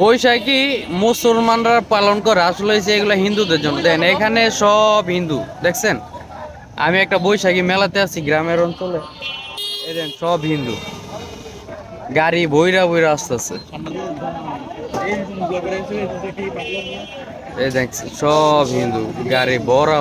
বৈশাখী মুসলমানরা পালন করে। আসলে এগুলো হিন্দুদের জন্য। দেন এখানে সব হিন্দু, দেখছেন? আমি একটা বৈশাখী মেলাতে আছি গ্রামের অঞ্চলে। সব হিন্দু। গাড়ি বইরা বইরা আসতেছে। সব হিন্দু। গাড়ি বড়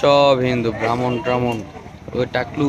সব হিন্দু ব্রাহ্মণ ট্রাহ্মণ ওই টাকলু।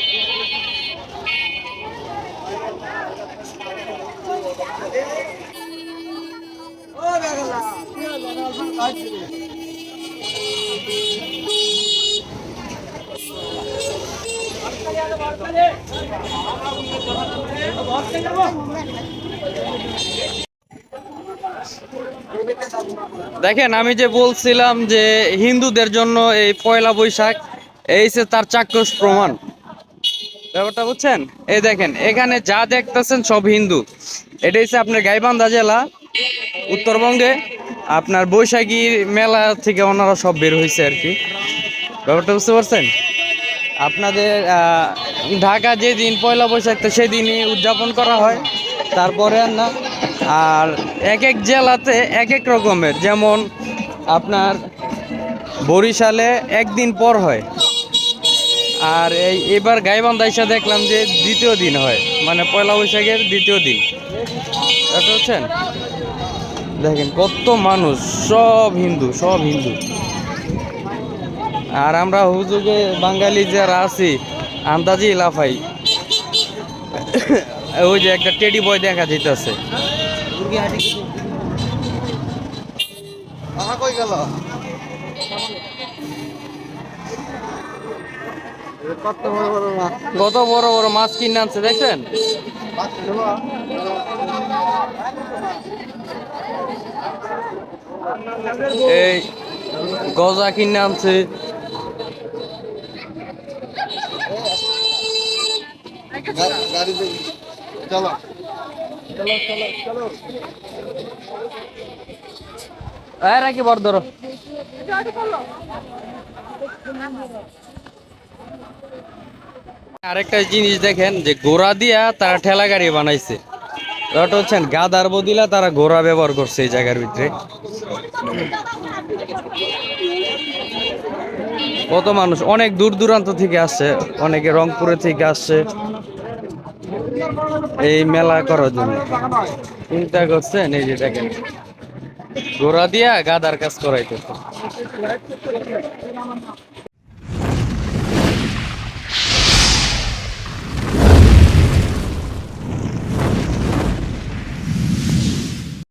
দেখেন, আমি যে বলছিলাম যে হিন্দুদের জন্য এই পয়লা বৈশাখ, এই যে তার চাক্ষুষ প্রমাণ। ব্যাপারটা বুঝছেন? এই দেখেন, এখানে যা দেখতেছেন সব হিন্দু। এটা হচ্ছে আপনার গাইবান্ধা জেলা, উত্তরবঙ্গে। আপনার বৈশাখীর মেলা থেকে ওনারা সব বের হয়েছে আর কি। ব্যাপারটা বুঝতে পারছেন? আপনাদের ঢাকা যেদিন পয়লা বৈশাখ তো সেদিনই উদযাপন করা হয়, তারপরে আর না। আর এক এক জেলাতে এক এক রকমের, যেমন আপনার বরিশালে একদিন পর হয়, আর এই এবার গাইবান্ধা এসে দেখলাম যে দ্বিতীয় দিন হয় মানে পয়লা বৈশাখের দ্বিতীয় দিন। এটা হচ্ছেন? দেখেন কত মানুষ, সব হিন্দু সব হিন্দু। আর আমরা হুজুগে বাঙালি যারা আছি আন্দাজি লাফাই। ওই যে একটা টেডি বয় দেখা যাইতেছে। কই কত বড় বড় মাছ? কত বড় বড় মাছ কিনে আনছে দেখছেন? এই গজা কিনে আনছে। গাড়িতে চলো। চলো চলো চলো রাখি বড় ধরো। আরেকটা জিনিস দেখেন, যে ঘোড়া দিয়া তারা ঠেলা গাড়ি বানাইছে। ওটা হচ্ছেন গাদার বদিলা, তারা ঘোড়া ব্যবহার করছে এই জায়গার ভিতরে। কত মানুষ, অনেক দূর দূরান্ত থেকে আসছে অনেকে রংপুরে থেকে আসছে এই মেলা করার জন্য। চিন্তা করছেন এই যে দেখেন। ঘোড়া দিয়া গাদার কাজ করাইতে